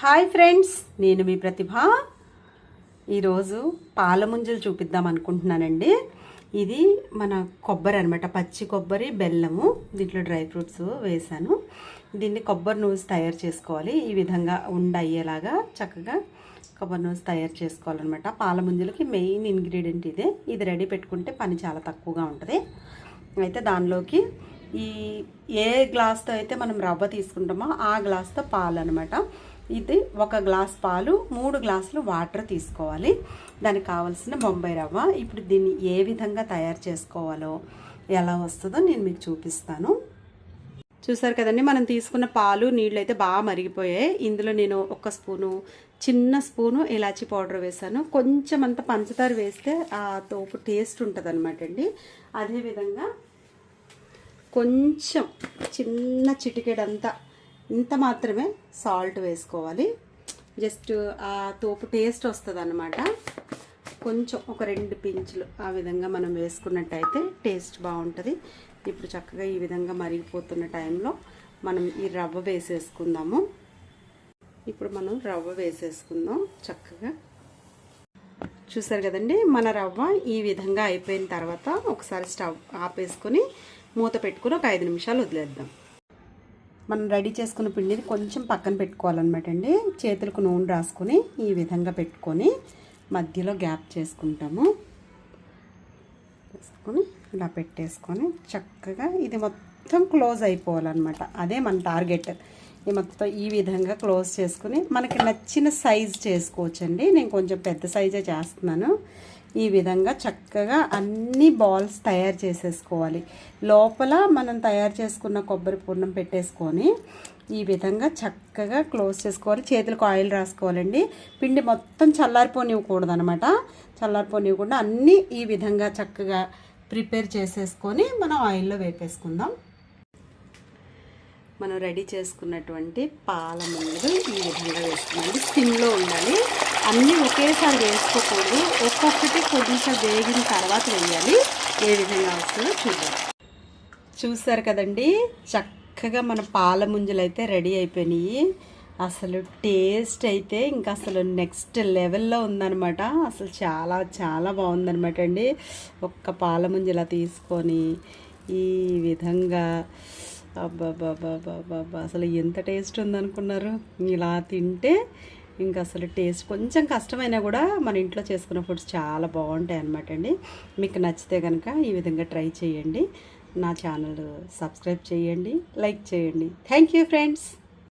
Hi friends నేను మీ ప్రతిభ. ఈరోజు పాల ముంజలు చూపిద్దాం అనుకుంటున్నానండి. ఇది మన కొబ్బరి అనమాట పచ్చి కొబ్బరి బెల్లము దీంట్లో డ్రై ఫ్రూట్స్ వేసాను దీన్ని కొబ్బరి నూనె తయారు చేసుకోవాలి. ఈ విధంగా ఉండ అయ్యేలాగా చక్కగా కొబ్బరి నూజ్ తయారు చేసుకోవాలన్నమాట. పాల ముంజలకి మెయిన్ ఇంగ్రీడియంట్ ఇదే. ఇది రెడీ పెట్టుకుంటే పని చాలా తక్కువగా ఉంటుంది. అయితే దానిలోకి ఈ ఏ గ్లాస్తో అయితే మనం రవ్వ తీసుకుంటామో ఆ గ్లాస్తో పాలు అనమాట ఇది ఒక గ్లాస్ పాలు మూడు గ్లాసులు వాటర్ తీసుకోవాలి. దానికి కావాల్సిన బొంబాయి రవ్వ. ఇప్పుడు దీన్ని ఏ విధంగా తయారు చేసుకోవాలో ఎలా వస్తుందో నేను మీకు చూపిస్తాను. చూసారు కదండి మనం తీసుకున్న పాలు నీళ్ళు అయితే బాగా మరిగిపోయాయి. ఇందులో నేను ఒక స్పూను చిన్న స్పూను ఇలాచీ పౌడర్ వేసాను కొంచెం అంత పంచదార వేస్తే ఆ తోపు టేస్ట్ ఉంటుంది అనమాట అండి అదేవిధంగా కొంచెం చిన్న చిటికెడంతా ఇంత మాత్రమే సాల్ట్ వేసుకోవాలి. జస్ట్ ఆ తోపు టేస్ట్ వస్తుంది అనమాట కొంచెం ఒక రెండు పించులు ఆ విధంగా మనం వేసుకున్నట్టయితే టేస్ట్ బాగుంటుంది. ఇప్పుడు చక్కగా ఈ విధంగా మరిగిపోతున్న టైంలో మనం ఈ రవ్వ వేసేసుకుందాము. ఇప్పుడు మనం రవ్వ వేసేసుకుందాం చక్కగా. చూసారు కదండి మన రవ్వ ఈ విధంగా అయిపోయిన తర్వాత ఒకసారి స్టవ్ ఆపేసుకొని మూత పెట్టుకుని ఒక ఐదు నిమిషాలు వదిలేద్దాం. మనం రెడీ చేసుకున్న పిండిని కొంచెం పక్కన పెట్టుకోవాలన్నమాట అండి. చేతులకు నూనె రాసుకొని ఈ విధంగా పెట్టుకొని మధ్యలో గ్యాప్ చేసుకుంటాము. వేసుకొని ఇలా పెట్టేసుకొని చక్కగా ఇది మొత్తం క్లోజ్ అయిపోవాలన్నమాట. అదే మన టార్గెట్. ఈ మొత్తం ఈ విధంగా క్లోజ్ చేసుకుని మనకి నచ్చిన సైజ్ చేసుకోవచ్చండి. నేను కొంచెం పెద్ద సైజే చేస్తున్నాను. ఈ విధంగా చక్కగా అన్ని బాల్స్ తయారు చేసేసుకోవాలి. లోపల మనం తయారు చేసుకున్న కొబ్బరి పూర్ణం పెట్టేసుకొని ఈ విధంగా చక్కగా క్లోజ్ చేసుకోవాలి. చేతులకు ఆయిల్ రాసుకోవాలండి. పిండి మొత్తం చల్లారిపోనివ్వకూడదు అనమాట చల్లారిపోనివ్వకుండా అన్నీ ఈ విధంగా చక్కగా ప్రిపేర్ చేసేసుకొని మనం ఆయిల్లో వేపేసుకుందాం. మనం రెడీ చేసుకున్నటువంటి పాల ముందు ఈ విధంగా వేసుకోండి స్కిన్లో ఉండాలి. అన్నీ ఒకేసారి వేసుకోకూడదు. ఒక్కొక్కటి కొంచెం వేగిన తర్వాత వేయాలి. ఏ విధంగా వస్తుందో చూద్దాం. చూసారు కదండి? చక్కగా మన పాల ముంజలు అయితే రెడీ అయిపోయినాయి. అసలు టేస్ట్ అయితే ఇంకా అసలు నెక్స్ట్ లెవెల్లో ఉందనమాట అసలు చాలా చాలా బాగుందనమాట అండి. ఒక్క పాల ముంజలా తీసుకొని ఈ విధంగా అబ్బాబ్బాబ్బాబ్బా అసలు ఎంత టేస్ట్ ఉందనుకున్నారు? ఇలా తింటే ఇంకా అసలు టేస్ట్ కొంచెం కష్టమైనా కూడా మన ఇంట్లో చేసుకున్న ఫుడ్స్ చాలా బాగుంటాయి అనమాట అండి. మీకు నచ్చితే కనుక ఈ విధంగా ట్రై చేయండి. నా ఛానల్ సబ్స్క్రైబ్ చేయండి లైక్ చేయండి. Thank you friends.